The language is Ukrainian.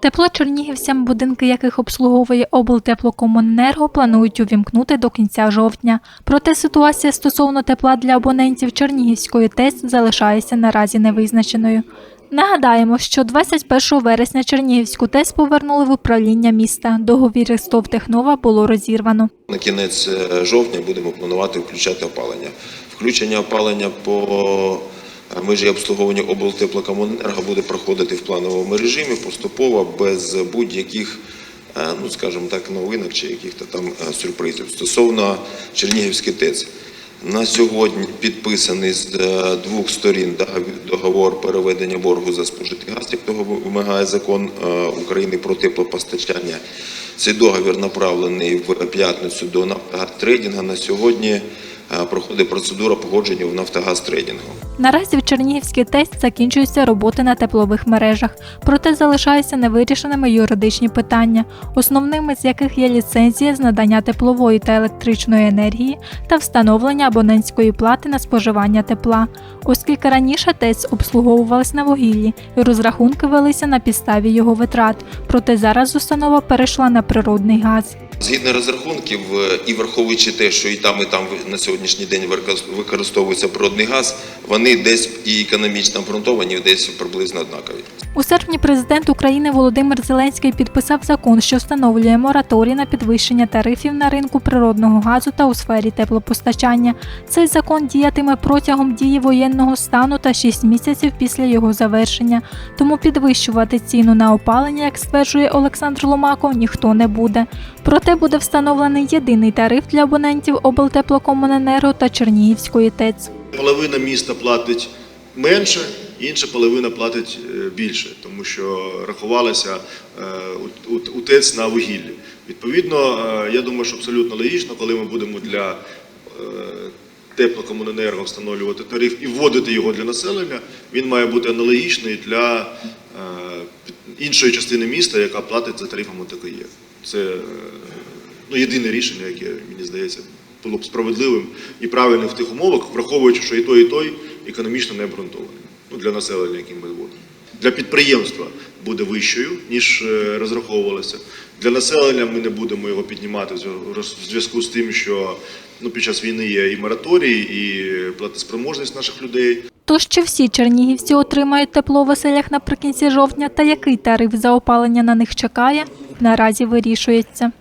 Тепло чернігівцям, будинки яких обслуговує облтеплокомуненерго, планують увімкнути до кінця жовтня. Проте ситуація стосовно тепла для абонентів Чернігівської ТЕС залишається наразі невизначеною. Нагадаємо, що 21 вересня Чернігівську ТЕС повернули в управління міста. Договір із ТОВ Технова було розірвано. На кінець е, жовтня будемо планувати включати опалення. Включення опалення по межі обслуговування облтеплокомуненерго буде проходити в плановому режимі поступово без будь-яких, е, ну скажімо так, новинок чи яких-то там е, сюрпризів. Стосовно Чернігівської ТЕЦ. На сьогодні підписаний з е, двох сторін договор переведення боргу за спожитий газ, як того вимагає закон України про теплопостачання. Цей договір направлений в п'ятницю до Нафтогазтрейдинга. На сьогодні проходить процедура погодження в Нафтогазтрейдингу. Наразі в Чернігівській ТЕС закінчуються роботи на теплових мережах, проте залишаються невирішеними юридичні питання, основними з яких є ліцензія з надання теплової та електричної енергії та встановлення абонентської плати на споживання тепла, оскільки раніше ТЕС обслуговувалась на вугіллі і розрахунки велися на підставі його витрат, проте зараз установа перейшла на природний газ. Згідно розрахунків, е, і враховуючи те, що і там, і там на сьогоднішній день використ- використовується природний газ, вони десь і економічно обґрунтовані, десь приблизно однакові. У серпні президент України Володимир Зеленський підписав закон, що встановлює мораторій на підвищення тарифів на ринку природного газу та у сфері теплопостачання. Цей закон діятиме протягом дії воєнного стану та 6 місяців після його завершення. Тому підвищувати ціну на опалення, як стверджує Олександр Ломаков, ніхто не буде. Проте буде встановлений єдиний тариф для абонентів облтеплокомуненерго та Чернігівської ТЕЦ. Половина міста платить менше, інша половина платить е, більше, тому що рахувалася е, у- у- у ТЕЦ на вугіллі. Відповідно, е, я думаю, що абсолютно логічно, коли ми будемо для теплокомуненерго встановлювати тариф і вводити його для населення, він має бути аналогічний для іншої частини міста, яка платить за тарифами ТКЄ. Це ну, єдине рішення, яке мені здається було б справедливим і правильним в тих умовах, враховуючи, що і той, і той економічно не обґрунтований. Ну, для населення, яким ми вводимо. Для підприємства буде вищою, ніж е, розраховувалося. Для населення ми не будемо його піднімати в зв'я- в зв'язку з тим, що ну, під час війни є і мораторій, і платоспроможність наших людей. Тож чи всі чернігівці отримають тепло в оселях наприкінці жовтня та який тариф за опалення на них чекає, наразі вирішується.